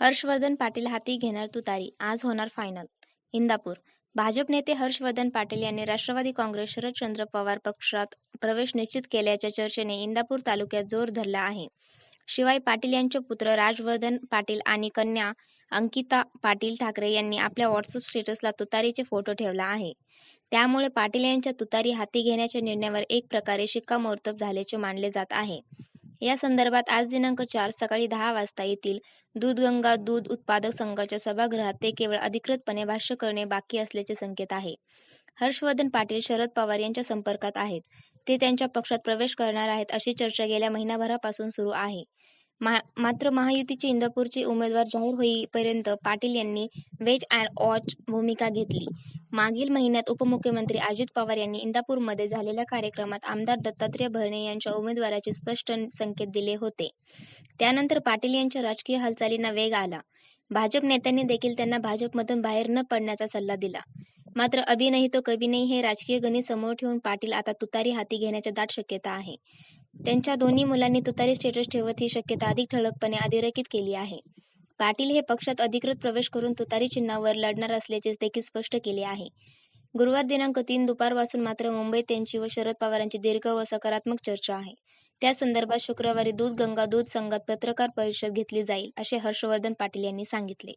हर्षवर्धन पाटील हाती घेणार तुतारी. आज होणार फायनल इंदापूर. भाजप नेते हर्षवर्धन पाटील यांनी राष्ट्रवादी काँग्रेस शरदचंद्र पवार पक्षात प्रवेश निश्चित केल्याच्या चर्चेने इंदापूर तालुक्यात जोर धरला आहे. शिवाय पाटील यांचे पुत्र राजवर्धन पाटील आणि कन्या अंकिता पाटील ठाकरे यांनी आपल्या व्हॉट्सअप स्टेटसला तुतारीचे फोटो ठेवला आहे. त्यामुळे पाटील यांच्या तुतारी हाती घेण्याच्या निर्णयावर एक प्रकारे शिक्कामोर्तब झाल्याचे मानले जात आहे. या संदर्भात आज दिनांक चार सकाळी दहा वाजता येथील दूधगंगा दूध उत्पादक संघाच्या सभागृहात ते केवळ अधिकृतपणे भाष्य करणे बाकी असल्याचे संकेत आहे. हर्षवर्धन पाटील शरद पवार यांच्या संपर्कात आहेत. ते त्यांच्या पक्षात प्रवेश करणार आहेत अशी चर्चा गेल्या महिनाभरापासून सुरू आहे. मा मात्र महायुतीचे इंदापूरचे उमेदवार जाहीर होईपर्यंत पाटील यांनी वेट अँड वॉच भूमिका घेतली. मागील महिन्यात उपमुख्यमंत्री अजित पवार यांनी इंदापूरमध्ये झालेल्या कार्यक्रमात आमदार दत्तात्रय भरणे यांच्या उमेदवाराचे स्पष्ट संकेत दिले होते. त्यानंतर पाटील यांच्या राजकीय हालचालींना वेग आला. भाजप नेत्यांनी देखील त्यांना भाजपमधून बाहेर न पडण्याचा सल्ला दिला. मात्र अभि तो कभी नाही हे राजकीय गणित समोर ठेवून पाटील आता तुतारी हाती घेण्याच्या दाट शक्यता आहे. त्यांच्या दोन्ही मुलांनी तुतारी स्टेटस ठेवत ही शक्यता अधिक ठळकपणे अधोरेखित केली आहे. पाटील हे पक्षात अधिकृत प्रवेश करून तुतारी चिन्हावर लढणार असल्याचे देखील स्पष्ट केले आहे. गुरुवार दिनांक तीन दुपारपासून मात्र मुंबईत त्यांची व शरद पवारांची दीर्घ व सकारात्मक चर्चा आहे. त्या संदर्भात शुक्रवारी दूध गंगा दूध संघात पत्रकार परिषद घेतली जाईल असे हर्षवर्धन पाटील यांनी सांगितले.